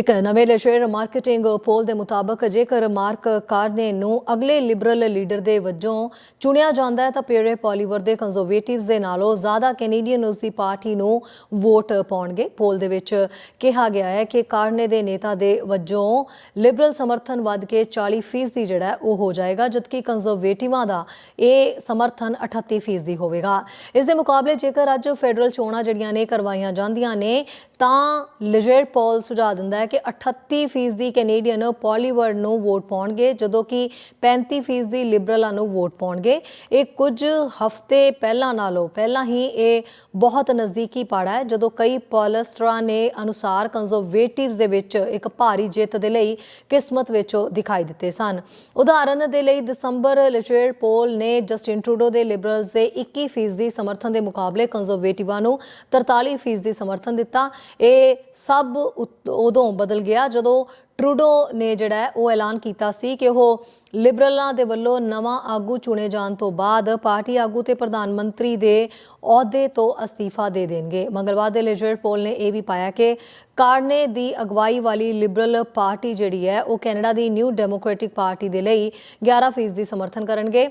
ਇੱਕ ਨਵੇਂ ਲਸ਼ੇਰ ਮਾਰਕੀਟਿੰਗ ਪੋਲ ਦੇ ਮੁਤਾਬਕ ਜੇਕਰ ਮਾਰਕ ਕਾਰਨੇ ਨੂੰ ਅਗਲੇ ਲਿਬਰਲ ਲੀਡਰ ਦੇ ਵਜੋਂ ਚੁਣਿਆ ਜਾਂਦਾ ਹੈ ਤਾਂ ਪੀਰੇ ਪੋਲੀਵਰ ਦੇ ਕੰਜ਼ਰਵੇਟਿਵਸ ਦੇ ਨਾਲੋਂ ਜ਼ਿਆਦਾ ਕੈਨੇਡੀਅਨ ਉਸ ਦੀ ਪਾਰਟੀ ਨੂੰ ਵੋਟ ਪਾਉਣਗੇ। ਪੋਲ ਦੇ ਵਿੱਚ ਕਿਹਾ ਗਿਆ ਹੈ ਕਿ ਕਾਰਨੇ ਦੇ ਨੇਤਾ ਦੇ ਵਜੋਂ ਲਿਬਰਲ ਸਮਰਥਨ ਵੱਧ ਕੇ 40% ਦੀ ਜਿਹੜਾ ਉਹ ਹੋ ਜਾਏਗਾ, ਜਦਕਿ ਕੰਜ਼ਰਵੇਟਿਵਾਂ ਦਾ ਇਹ ਸਮਰਥਨ 38% ਦੀ ਹੋਵੇਗਾ। ਇਸ ਦੇ ਮੁਕਾਬਲੇ ਜੇਕਰ ਅੱਜ ਫੈਡਰਲ ਚੋਣਾਂ ਜਿਹੜੀਆਂ ਨੇ ਕਰਵਾਈਆਂ ਜਾਂਦੀਆਂ ਨੇ, ਤਾਂ ਲਜੇਰ ਪੋਲ ਸੁਝਾਅ ਦਿੰਦਾ ਹੈ ਕਿ 38% ਕੈਨੇਡੀਅਨ ਪੋਲੀਵਰਡ ਨੂੰ ਵੋਟ ਪਾਉਣਗੇ, ਜਦੋਂ ਕਿ 35% ਲਿਬਰਲਾਂ ਨੂੰ ਵੋਟ ਪਾਉਣਗੇ। ਇਹ ਕੁਝ ਹਫ਼ਤੇ ਪਹਿਲਾਂ ਨਾਲੋਂ ਪਹਿਲਾਂ ਹੀ ਇਹ ਬਹੁਤ ਨਜ਼ਦੀਕੀ ਪਾੜਾ ਹੈ, ਜਦੋਂ ਕਈ ਪੋਲਸਟਰਾਂ ਨੇ ਅਨੁਸਾਰ ਕੰਜ਼ਰਵੇਟਿਵਸ ਦੇ ਵਿੱਚ ਇੱਕ ਭਾਰੀ ਜਿੱਤ ਦੇ ਲਈ ਕਿਸਮਤ ਵਿੱਚ ਉਹ ਦਿਖਾਈ ਦਿੱਤੇ ਸਨ। ਉਦਾਹਰਨ ਦੇ ਲਈ ਦਸੰਬਰ ਲਿਜਰ ਪੋਲ ਨੇ ਜਸਟਿਨ ਟਰੂਡੋ ਦੇ ਲਿਬਰਲਸ ਦੇ 21% ਸਮਰਥਨ ਦੇ ਮੁਕਾਬਲੇ ਕੰਜ਼ਰਵੇਟਿਵਾਂ ਨੂੰ 43% ਸਮਰਥਨ ਦਿੱਤਾ। ਇਹ ਸਭ ਉਦੋਂ ਬਦਲ ਗਿਆ ਜਦੋਂ ਟਰੂਡੋ ਨੇ ਜਿਹੜਾ ਉਹ ਐਲਾਨ ਕੀਤਾ ਸੀ ਕਿ ਉਹ ਲਿਬਰਲਾਂ ਦੇ ਵੱਲੋਂ ਨਵਾਂ ਆਗੂ ਚੁਣੇ ਜਾਣ ਤੋਂ ਬਾਅਦ ਪਾਰਟੀ ਆਗੂ ਤੇ ਪ੍ਰਧਾਨ ਮੰਤਰੀ ਦੇ ਅਹੁਦੇ ਤੋਂ ਅਸਤੀਫਾ ਦੇ ਦੇਣਗੇ। ਮੰਗਲਵਾਰ ਦੇ ਲੇਜਰ ਪੋਲ ਨੇ ਇਹ ਵੀ ਪਾਇਆ ਕਿ ਕਾਰਨੇ ਦੀ ਅਗਵਾਈ ਵਾਲੀ ਲਿਬਰਲ ਪਾਰਟੀ ਜਿਹੜੀ ਹੈ ਉਹ ਕੈਨੇਡਾ ਦੀ ਨਿਊ ਡੈਮੋਕ੍ਰੈਟਿਕ ਪਾਰਟੀ ਦੇ ਲਈ 11% ਦੀ ਸਮਰਥਨ ਕਰਨਗੇ।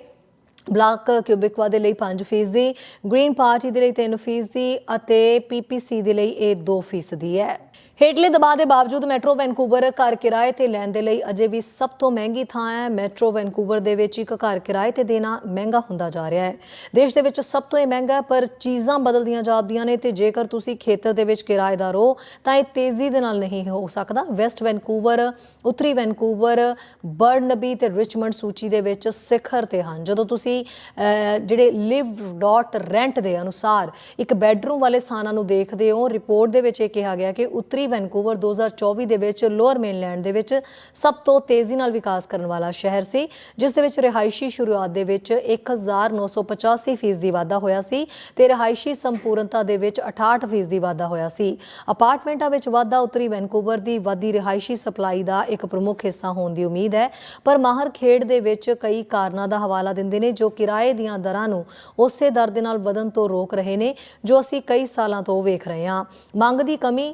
ਬਲਾਕ ਕਿਊਬਿਕਵਾ ਦੇ ਲਈ 5% ਦੀ ਗ੍ਰੀਨ ਪਾਰਟੀ ਦੇ ਲਈ 3% ਦੀ ਅਤੇ ਪੀਪੀਸੀ ਦੇ ਲਈ ਇਹ 2% ਦੀ ਹੈ। ਹੇਠਲੇ ਦਬਾਅ ਦੇ ਬਾਵਜੂਦ ਮੈਟਰੋ ਵੈਨਕੂਵਰ ਘਰ ਕਿਰਾਏ ਤੇ ਲੈਣ ਦੇ ਲਈ ਅਜੇ ਵੀ ਸਭ ਤੋਂ ਮਹਿੰਗੀ ਥਾਂ ਹੈ। ਮੈਟਰੋ ਵੈਨਕੂਵਰ ਦੇ ਵਿੱਚ ਇੱਕ ਘਰ ਕਿਰਾਏ ਤੇ ਦੇਣਾ ਮਹਿੰਗਾ ਹੁੰਦਾ ਜਾ ਰਿਹਾ ਹੈ। ਦੇਸ਼ ਦੇ ਵਿੱਚ ਸਭ ਤੋਂ ਇਹ ਮਹਿੰਗਾ ਪਰ ਚੀਜ਼ਾਂ ਬਦਲਦੀਆਂ ਜਾਂਦੀਆਂ ਨੇ ਤੇ ਜੇਕਰ ਤੁਸੀਂ ਖੇਤਰ ਦੇ ਵਿੱਚ ਕਿਰਾਏਦਾਰ ਹੋ, ਤਾਂ ਇਹ ਤੇਜ਼ੀ ਦੇ ਨਾਲ ਨਹੀਂ ਹੋ ਸਕਦਾ। ਵੈਸਟ ਵੈਨਕੂਵਰ, ਉੱਤਰੀ ਵੈਨਕੂਵਰ, ਬਰਨਬੀ ਤੇ ਰਿਚਮੰਡ ਸੂਚੀ ਦੇ ਵਿੱਚ ਸਿਖਰ ਤੇ ਹਨ। ਜਦੋਂ ਤੁਸੀਂ ਜਿਹੜੇ ਲਿਵ ਡਾਟ ਰੈਂਟ ਦੇ ਅਨੁਸਾਰ ਇੱਕ ਬੈੱਡਰੂਮ ਵਾਲੇ ਸਥਾਨਾਂ ਨੂੰ ਦੇਖਦੇ ਹੋ, ਰਿਪੋਰਟ ਦੇ ਵਿੱਚ ਇਹ ਕਿਹਾ ਗਿਆ ਕਿ ਉੱਤਰੀ ਵੈਨਕੂਵਰ 2024 ਦੇ ਵਿੱਚ ਲੋਅਰ ਮੇਨਲੈਂਡ ਦੇ ਵਿੱਚ ਸਭ ਤੋਂ ਤੇਜ਼ੀ ਨਾਲ ਵਿਕਾਸ ਕਰਨ ਵਾਲਾ ਸ਼ਹਿਰ ਸੀ, ਜਿਸ ਦੇ ਵਿੱਚ ਰਿਹਾਇਸ਼ੀ ਸ਼ੁਰੂਆਤ ਦੇ ਵਿੱਚ 1985 ਫੀਸਦੀ ਵਾਧਾ ਹੋਇਆ ਸੀ ਤੇ ਰਿਹਾਇਸ਼ੀ ਸੰਪੂਰਨਤਾ ਦੇ ਵਿੱਚ 68 ਫੀਸਦੀ ਵਾਧਾ ਹੋਇਆ ਸੀ। ਅਪਾਰਟਮੈਂਟਾਂ ਵਿੱਚ ਵਾਧਾ ਉੱਤਰੀ ਵੈਨਕੂਵਰ ਦੀ ਵਧੀ ਰਿਹਾਇਸ਼ੀ ਸਪਲਾਈ ਦਾ ਇੱਕ ਪ੍ਰਮੁੱਖ ਹਿੱਸਾ ਹੋਣ ਦੀ ਉਮੀਦ ਹੈ, ਪਰ ਮਾਹਰ ਖੇਡ ਦੇ ਵਿੱਚ ਕਈ ਕਾਰਨਾਂ ਦਾ ਹਵਾਲਾ ਦਿੰਦੇ ਨੇ ਜੋ ਕਿਰਾਏ ਦੀਆਂ ਦਰਾਂ ਨੂੰ ਉਸੇ ਦਰ ਦੇ ਨਾਲ ਵਧਣ ਤੋਂ ਰੋਕ ਰਹੇ ਨੇ, ਜੋ ਅਸੀਂ ਕਈ ਸਾਲਾਂ ਤੋਂ ਵੇਖ ਰਹੇ ਹਾਂ। ਮੰਗ ਦੀ ਕਮੀ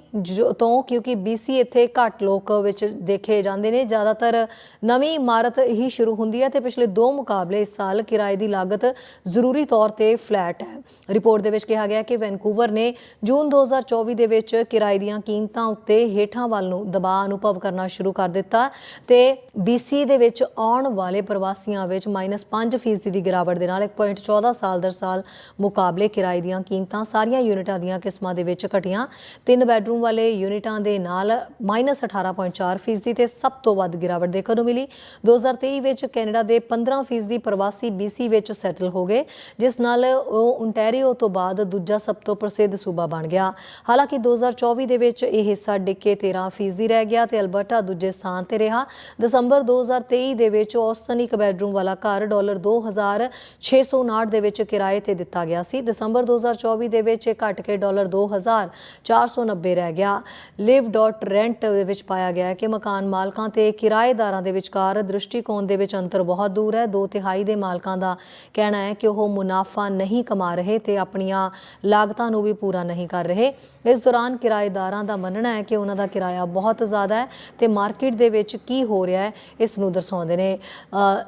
ਤੋਂ, ਕਿਉਂਕਿ BC ਇੱਥੇ ਘੱਟ ਲੋਕ ਵਿੱਚ ਦੇਖੇ ਜਾਂਦੇ ਨੇ। ਜ਼ਿਆਦਾਤਰ ਨਵੀਂ ਇਮਾਰਤ ਹੀ ਸ਼ੁਰੂ ਹੁੰਦੀ ਹੈ ਤੇ ਪਿਛਲੇ ਦੋ ਮੁਕਾਬਲੇ ਇਸ ਸਾਲ ਕਿਰਾਏ ਦੀ ਲਾਗਤ ਜ਼ਰੂਰੀ ਤੌਰ ਤੇ ਫਲੈਟ ਹੈ। ਰਿਪੋਰਟ ਦੇ ਵਿੱਚ ਕਿਹਾ ਗਿਆ ਕਿ ਵੈਨਕੂਵਰ ਨੇ ਜੂਨ 2024 ਦੇ ਵਿੱਚ ਕਿਰਾਏ ਦੀਆਂ ਕੀਮਤਾਂ ਉੱਤੇ ਹੇਠਾਂ ਵੱਲ ਨੂੰ ਦਬਾਅ ਅਨੁਭਵ ਕਰਨਾ ਸ਼ੁਰੂ ਕਰ ਦਿੱਤਾ ਤੇ BC ਦੇ ਵਿੱਚ ਆਉਣ ਵਾਲੇ ਪ੍ਰਵਾਸੀਆਂ ਵਿੱਚ -5% ਦੀ ਗਿਰਾਵਟ ਦੇ ਨਾਲ 1.14 ਸਾਲ ਦਰ ਸਾਲ ਮੁਕਾਬਲੇ ਕਿਰਾਏ ਦੀਆਂ ਕੀਮਤਾਂ ਸਾਰੀਆਂ ਯੂਨਿਟਾਂ ਦੀਆਂ ਕਿਸਮਾਂ ਦੇ ਵਿੱਚ ਘਟੀਆਂ। ਤਿੰਨ ਬੈਡਰੂਮ ਵਾਲੇ ਯੂਨਿਟਾਂ ਦੇ ਨਾਲ -18.4% ਦੀ ਤੇ ਸਭ ਤੋਂ ਵੱਧ ਗਿਰਾਵਟ ਦੇਖਣ ਨੂੰ ਮਿਲੀ। 2023 ਵਿੱਚ ਕੈਨੇਡਾ ਦੇ 15% ਦੀ ਪ੍ਰਵਾਸੀ BC ਵਿੱਚ ਸੈਟਲ ਹੋ ਗਏ, ਜਿਸ ਨਾਲ ਉਹ ontario ਤੋਂ ਬਾਅਦ ਦੂਜਾ ਸਭ ਤੋਂ ਪ੍ਰਸਿੱਧ ਸੂਬਾ ਬਣ ਗਿਆ। ਹਾਲਾਂਕਿ 2024 ਦੇ ਵਿੱਚ ਇਹ ਹਿੱਸਾ ਡਿੱਗ ਕੇ 13% ਰਹਿ ਗਿਆ ਤੇ ਅਲਬਰਟਾ ਦੂਜੇ ਸਥਾਨ ਤੇ ਰਿਹਾ। ਦਸੰਬਰ 2023 ਦੇ ਵਿੱਚ ਔਸਤਨ ਇੱਕ ਬੈੱਡਰੂਮ ਵਾਲਾ ਘਰ ਡਾਲਰ 2659 ਦੇ ਵਿੱਚ ਕਿਰਾਏ ਤੇ ਦਿੱਤਾ ਗਿਆ ਸੀ। ਦਸੰਬਰ 2024 ਦੇ ਵਿੱਚ ਇਹ ਘਟ ਕੇ ਡਾਲਰ 2490 ਰਹਿ ਗਿਆ। ਲਿਵ ਡਾਟ ਰੈਂਟ ਦੇ ਵਿੱਚ ਪਾਇਆ ਗਿਆ ਹੈ ਕਿ ਮਕਾਨ ਮਾਲਕਾਂ ਤੇ ਕਿਰਾਏਦਾਰਾਂ ਦੇ ਵਿਚਕਾਰ ਦ੍ਰਿਸ਼ਟੀਕੋਣ ਦੇ ਵਿੱਚ ਅੰਤਰ ਬਹੁਤ ਦੂਰ ਹੈ। ਦੋ ਤਿਹਾਈ ਦੇ ਮਾਲਕਾਂ ਦਾ ਕਹਿਣਾ ਹੈ ਕਿ ਉਹ ਮੁਨਾਫਾ ਨਹੀਂ ਕਮਾ ਰਹੇ ਤੇ ਆਪਣੀਆਂ ਲਾਗਤਾਂ ਨੂੰ ਵੀ ਪੂਰਾ ਨਹੀਂ ਕਰ ਰਹੇ। ਇਸ ਦੌਰਾਨ ਕਿਰਾਏਦਾਰਾਂ ਦਾ ਮੰਨਣਾ ਹੈ ਕਿ ਉਹਨਾਂ ਦਾ ਕਿਰਾਇਆ ਬਹੁਤ ਜ਼ਿਆਦਾ ਹੈ ਤੇ ਮਾਰਕੀਟ ਦੇ ਵਿੱਚ ਕੀ ਹੋ ਰਿਹਾ ਹੈ, ਇਸ ਨੂੰ ਦਰਸਾਉਂਦੇ ਨੇ।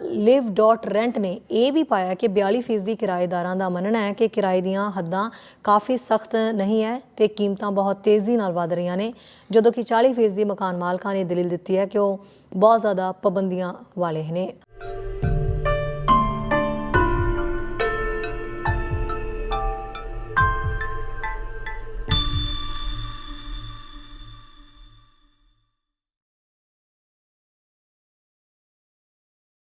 ਲਿਵ ਡਾਟ ਰੈਂਟ ਨੇ ਇਹ ਵੀ ਪਾਇਆ ਕਿ 42% ਦੀ ਕਿਰਾਏਦਾਰਾਂ ਦਾ ਮੰਨਣਾ ਹੈ ਕਿ ਕਿਰਾਏ ਦੀਆਂ ਹੱਦਾਂ ਕਾਫੀ ਸਖਤ ਨਹੀਂ ਹੈ ਤੇ ਕੀਮਤਾਂ ਬਹੁਤ ਤੇਜ਼ੀ ਨਾਲ ਵਧ ਰਹੀਆਂ ਨੇ। ਜਦੋਂ ਕਿ 40% ਦੀ ਮਕਾਨ ਮਾਲਕਾਂ ਨੇ ਦਲੀਲ ਦਿੱਤੀ ਹੈ ਕਿ ਉਹ ਬਹੁਤ ਜ਼ਿਆਦਾ ਪਾਬੰਦੀਆਂ ਵਾਲੇ ਨੇ।